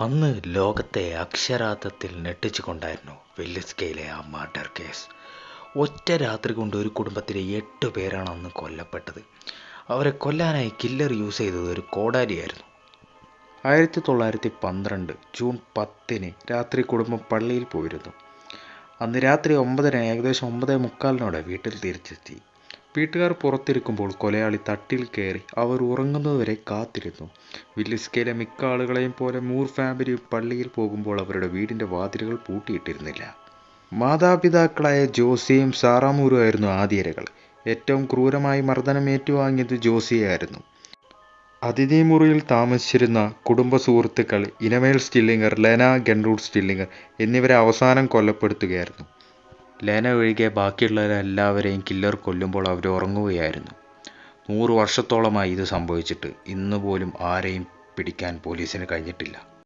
അന്ന് ലോകത്തെ അക്ഷരാർത്ഥത്തിൽ ഞെട്ടിച്ചുകൊണ്ടായിരുന്നു വെല്ലിസ്കയിലെ ആ മർഡർ കേസ് ഒറ്റ രാത്രി കൊണ്ട് ഒരു കുടുംബത്തിലെ എട്ട് പേരാണ് അന്ന് കൊല്ലപ്പെട്ടത്. അവരെ കൊല്ലാനായി കില്ലർ യൂസ് ചെയ്തത് ഒരു കോടാലിയായിരുന്നു ആയിരത്തി തൊള്ളായിരത്തി പന്ത്രണ്ട് ജൂൺ പത്തിന് രാത്രി കുടുംബം പള്ളിയിൽ പോയിരുന്നു. അന്ന് രാത്രി ഒമ്പതിന് ഏകദേശം ഒമ്പതേ മുക്കാലിനോടെ വീട്ടിൽ തിരിച്ചെത്തി. വീട്ടുകാർ പുറത്തിരിക്കുമ്പോൾ കൊലയാളി തട്ടിൽ കയറി അവർ ഉറങ്ങുന്നതുവരെ കാത്തിരുന്നു. വില്ലിസ്കയിലെ മിക്ക ആളുകളെയും പോലെ മൂർ ഫാമിലി പള്ളിയിൽ പോകുമ്പോൾ അവരുടെ വീടിന്റെ വാതിലുകൾ പൂട്ടിയിട്ടിരുന്നില്ല. മാതാപിതാക്കളായ ജോസിയും സാറാമൂരും ആയിരുന്നു ആദ്യരകൾ ഏറ്റവും ക്രൂരമായി മർദ്ദനം ഏറ്റുവാങ്ങിയത് ജോസിയായിരുന്നു അതിഥി മുറിയിൽ താമസിച്ചിരുന്ന കുടുംബ സുഹൃത്തുക്കൾ ഇനമേൽ സ്റ്റില്ലിങ്ങർ ലെന ഗൻറൂഡ് സ്റ്റില്ലിങ്ങർ എന്നിവരെ അവസാനം കൊല്ലപ്പെടുത്തുകയായിരുന്നു ലേന ഒഴികെ ബാക്കിയുള്ളവരെല്ലാവരെയും കില്ലർ കൊല്ലുമ്പോൾ അവർ ഉറങ്ങുകയായിരുന്നു. നൂറ് വർഷത്തോളമായി ഇത് സംഭവിച്ചിട്ട് ഇന്ന് പോലും ആരെയും പിടിക്കാൻ പോലീസിന് കഴിഞ്ഞിട്ടില്ല.